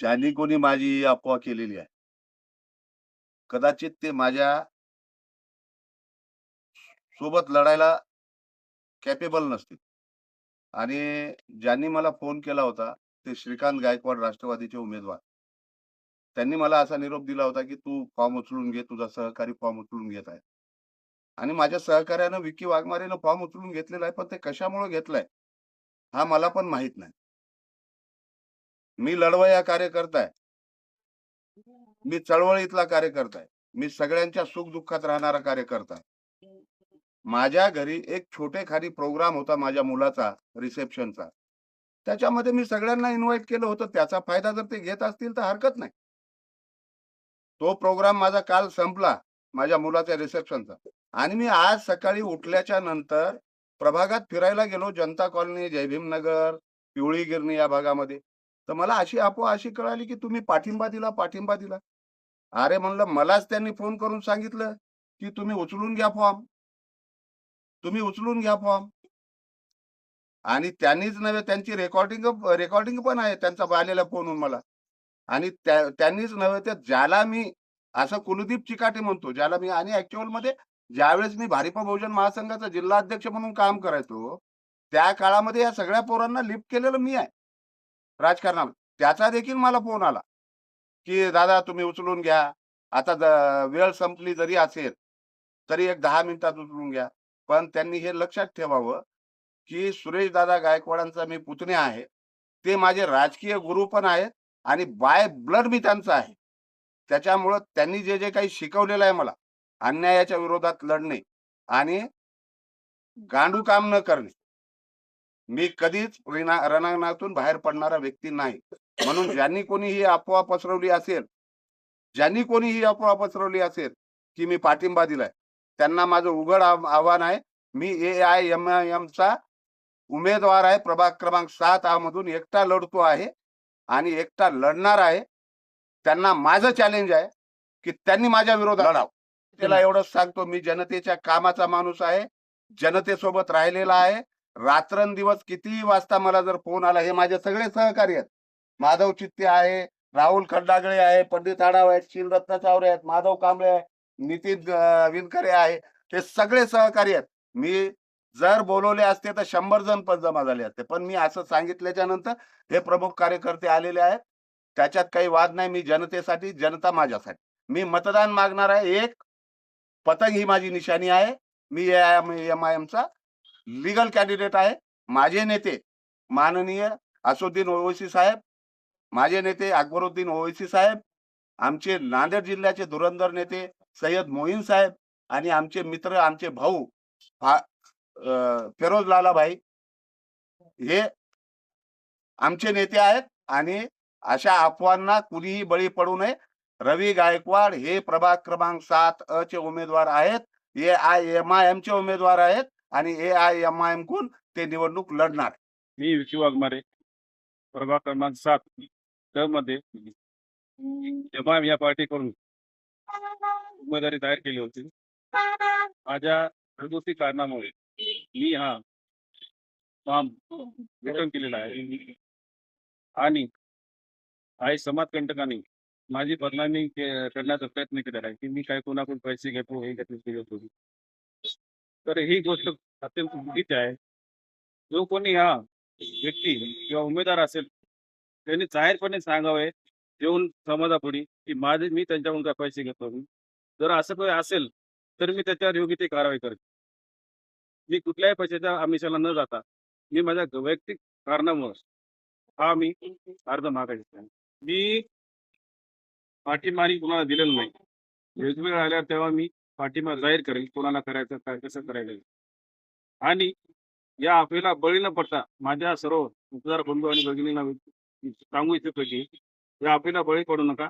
ज्यांनी कोणी माझी ही अफवा केलेली आहे. कदाचित ते माझ्या सोबत लढायला कॅपेबल नसतील. आणि ज्यांनी मला फोन केला होता ते श्रीकांत गायकवाड राष्ट्रवादीचे उमेदवार. त्यांनी मला असा निरोप दिला होता की तू फॉर्म उचलून घे तुझा सहकारी फॉर्म उचलून घेत आहे. आणि माझ्या सहकार्यानं विकी वाघमारेनं फॉर्म उचलून घेतलेला आहे पण ते कशामुळे घेतलाय हा मला पण माहीत नाही. मी लढवया कार्यकर्ता आहे मी चळवळीतला कार्यकर्ता आहे मी सगळ्यांच्या सुख दुःखात राहणारा कार्यकर्ता आहे माझ्या घरी एक छोटे खाली प्रोग्राम होता माझ्या मुलाचा रिसेप्शनचा. त्याच्यामध्ये मी सगळ्यांना इन्व्हाइट केलं होतं. त्याचा फायदा जर ते घेत असतील तर हरकत नाही. तो प्रोग्राम माझा काल संपला माझ्या मुलाच्या रिसेप्शनचा. आणि मी आज सकाळी उठल्याच्या नंतर प्रभागात फिरायला गेलो. जनता कॉलनी जयभीमनगर पिवळी गिरणी या भागामध्ये. तर मला अशी अफवा अशी कळाली की तुम्ही पाठिंबा दिला पाठिंबा दिला. अरे म्हणलं मलाच त्यांनी फोन करून सांगितलं की तुम्ही उचलून घ्या फॉर्म. तुम्ही उचलून घ्या फॉर्म. आणि त्यांनीच नव्हे त्यांची रेकॉर्डिंग रेकॉर्डिंग पण आहे त्यांचा आलेला फोनहून मला. आणि त्या- त्यांनीच नव्हे तर ज्याला मी असं कुलदीप चिकाटे म्हणतो ज्याला मी आणि ऍक्च्युअलमध्ये ज्यावेळेस मी भारिप बहुजन महासंघाचा जिल्हा अध्यक्ष म्हणून काम करायचो त्या काळामध्ये या सगळ्या पोरांना लिफ्ट केलेलं मी आहे. राजकारणा त्याचा देखील मला फोन आला की दादा तुम्ही उचलून घ्या. आता वेळ संपली जरी असेल तरी एक दहा मिनिटात उचलून घ्या. पण त्यांनी हे लक्षात ठेवावं की सुरेश दादा गायकवाडांचा मी पुतणे आहे. ते माझे राजकीय गुरु पण आहेत आणि बाय ब्लड मी त्यांचा आहे. त्याच्यामुळं त्यांनी जे जे काही शिकवलेलं आहे मला अन्यायाच्या विरोधात लढणे आणि गांडू काम न करणे. मी कधीच रणांगणातून बाहेर पडणारा व्यक्ती नाही. म्हणून ज्यांनी कोणी ही अफवा पसरवली असेल ज्यांनी कोणी ही अफवा पसरवली असेल की मी पाठिंबा दिलाय त्यांना माझं उघड आव- आव्हान आहे. मी ए आय एम एम चा उमेदवार आहे. प्रभाग क्रमांक सात आ मधून एकटा लढतो आहे आणि एकटा लढणार आहे. त्यांना माझं चॅलेंज आहे की त्यांनी माझ्या विरोधात लढावं. त्याला एवढंच सांगतो मी जनतेच्या कामाचा माणूस आहे. जनतेसोबत राहिलेला आहे. रात्रंदिवस कितीही वाजता मला जर फोन आला हे माझे सगळे सहकारी आहेत. माधव चित्ते आहे राहुल खड्डागळे आहे पंडित आडाव आहेत शिलरत्न चावरे आहेत माधव कांबळे आहे नितीन विनकरे आहे हे सगळे सहकारी आहेत. मी जर बोलवले असते तर शंभर जण पण जमा झाले असते. पण मी असं सांगितल्याच्या नंतर हे प्रमुख कार्यकर्ते आलेले आहेत. त्याच्यात काही वाद नाही मी जनतेसाठी जनता माझ्यासाठी. मी मतदान मागणार आहे एक पतंग ही माझी निशाणी आहे. मी एम आय एमचा लिगल कॅन्डिडेट आहे. माझे नेते माननीय असुद्दीन ओवैसी साहेब माझे नेते अकबरुद्दीन ओवैसी साहेब आमचे नांदेड जिल्ह्याचे धुरंधर नेते सय्यद मोहीन साहेब आणि आमचे मित्र आमचे भाऊ फा- अं, फिरोज लालाभाई हे आमचे नेते आहेत आणि अशा अफवांना कुणीही बळी पडू नये. रवी गायकवाड हे प्रभाग क्रमांक सात अ चे उमेदवार आहेत. A I M I M चे उमेदवार आहेत. आणि A I M I M कून ते निवडणूक लढणार. मी विकी वाघमारे प्रभाग क्रमांक सात क मध्ये एमआयएम या पार्टीकडून उमेदवारी दायर केली होती. माझ्या घरगुती कारणामुळे मी हा फॉर्म रिटर्न केलेला आहे. आणि काही समाजकंटकांनी माझी बदनामी करण्याचा प्रयत्न केलेला आहे की मी काय कोणाकडून पैसे घेतो हे घेतले ते तर ही गोष्ट अत्यंत चुकीची आहे. जो कोणी हा व्यक्ती किंवा उमेदवार असेल त्यांनी जाहीरपणे सांगावे येऊन समाजापुढे की माझे मी त्यांच्याकडून काय पैसे घेतो. मी जर असं काही असेल तर मी त्याच्यावर योग्य ती कारवाई करेन. मी कुठल्याही पैशाच्या आमिषाला न जाता मी माझ्या वैयक्तिक कारणामुळे हा मी अर्ज मागायचा मी पाठीमारी कुणाला दिलेला नाही. वेगवेगळं आल्यावर तेव्हा मी पाठिंबा जाहीर करेल कोणाला करायचं काय कसं करायचं. आणि या अफवेला बळी न पडता माझ्या सर्व उपचार बंधू आणि भगिनींना सांगू इच्छितो की या अफवेला बळी पडू नका.